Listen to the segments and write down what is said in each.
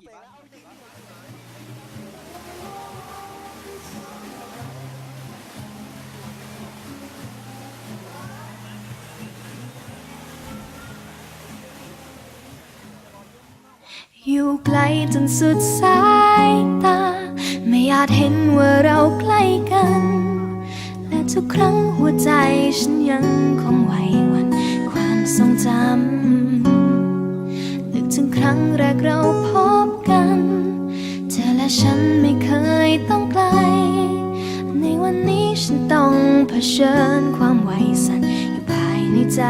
อยู่ไกลจนสุดสายตา ไม่อาจเห็นว่าเราใกล้กัน และทุกครั้งหัวใจฉันยังคงไหวหวันความทรงจำนึกถึงครั้งแรกเราพบกันเธอและ ฉันไม่เคยต้องไกล ในวันนี้ฉันต้องเผชิญความไหวสั่นอยู่ภายในใจ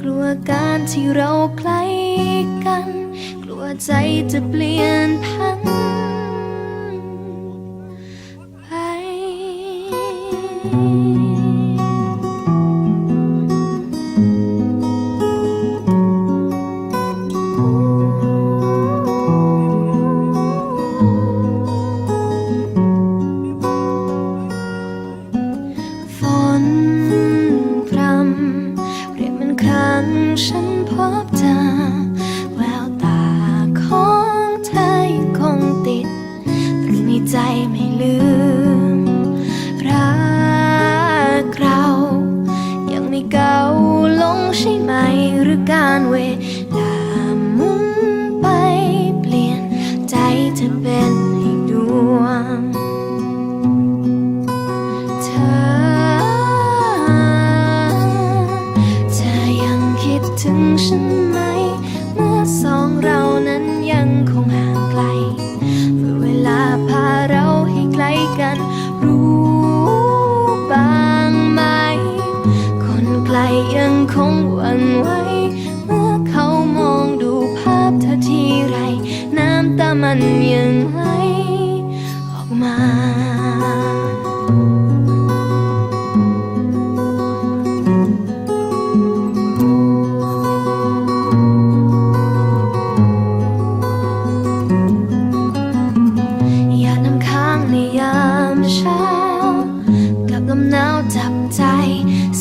กลัวการที่เราใกล้กัน กลัวใจจะเปลี่ยนพันไป ฉันพบเธอแววตาของเธอยังคงติดตรึงในใจไม่ลืม รักเรา ยังไม่เก่าลงใช่ไหมหรือการเว ฉันไหม เมื่อสองเรานั้นยังคงห่างไกลเมื่อเวลาพาเราให้ใกล้กันรู้ เช้า กับลมหนาวจับใจ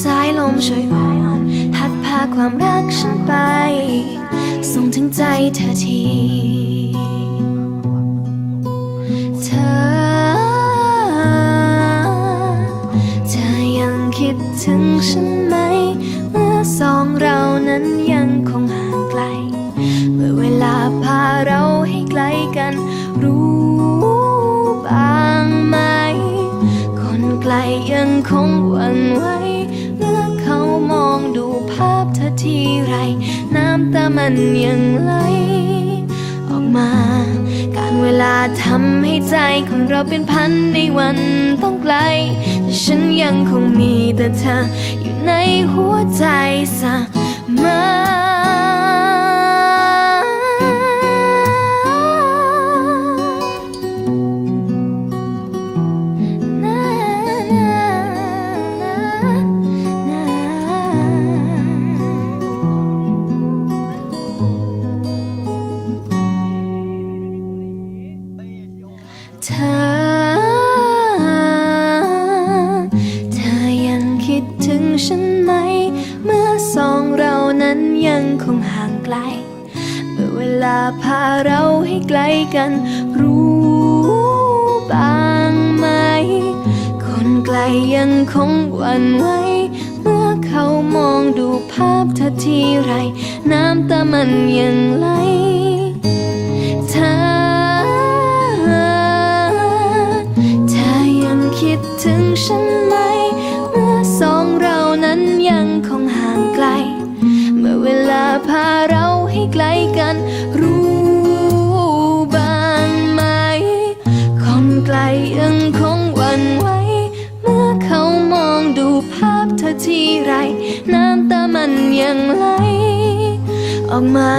สายลมช่วยอ่อนพัดพาความรักฉันไป ส่งถึงใจเธอที เธอ เธอยังคิดถึงฉัน ยังคงหวั่นไหวเมื่อเขามองดูภาพเธอทีไร น้ำตามันยังไหลออกมา การเวลาทำให้ใจของเราเป็นพันในวันต้องไกลแต่ฉันยังคงมีแต่เธออยู่ในหัว ยังคงห่างไกล เมื่อเวลาพาเราให้ใกล้กัน รู้บ้างไหม คนไกลยังคงหวั่นไหวเมื่อเขามองดูภาพเธอทีไร น้ำตามันยังไหลเธอเธอยังคิดถึงฉันไหม เมื่อสองเรานั้นยังคงห่างไกล เวลาพาเราให้ใกล้กัน รู้บ้างไหม คนไกลยังคงหวั่นไหว เมื่อเขามองดูภาพเธอทีไร น้ำตามันยังไหลออกมา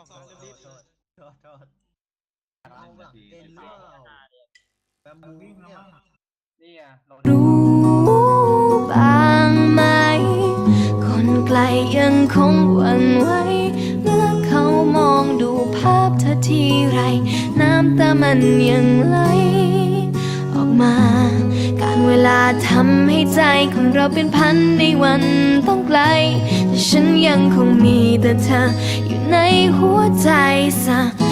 ไม่ถึงสองโทษโทษโทษโทษเอาแบบเอ็นหรือเปล่าแบมบูเนี่ยนี่ไงเรารู้บ้างไหม คนไกลยังคงหวั่นไหวเมื่อเขามองดูภาพเธอทีไร น้ำตามันยังไหลออกมา การเวลาทำให้ใจของเราเป็นพันในวันต้องไกล แต่ฉันยังคงมีแต่เธอ ในหัวใจสะ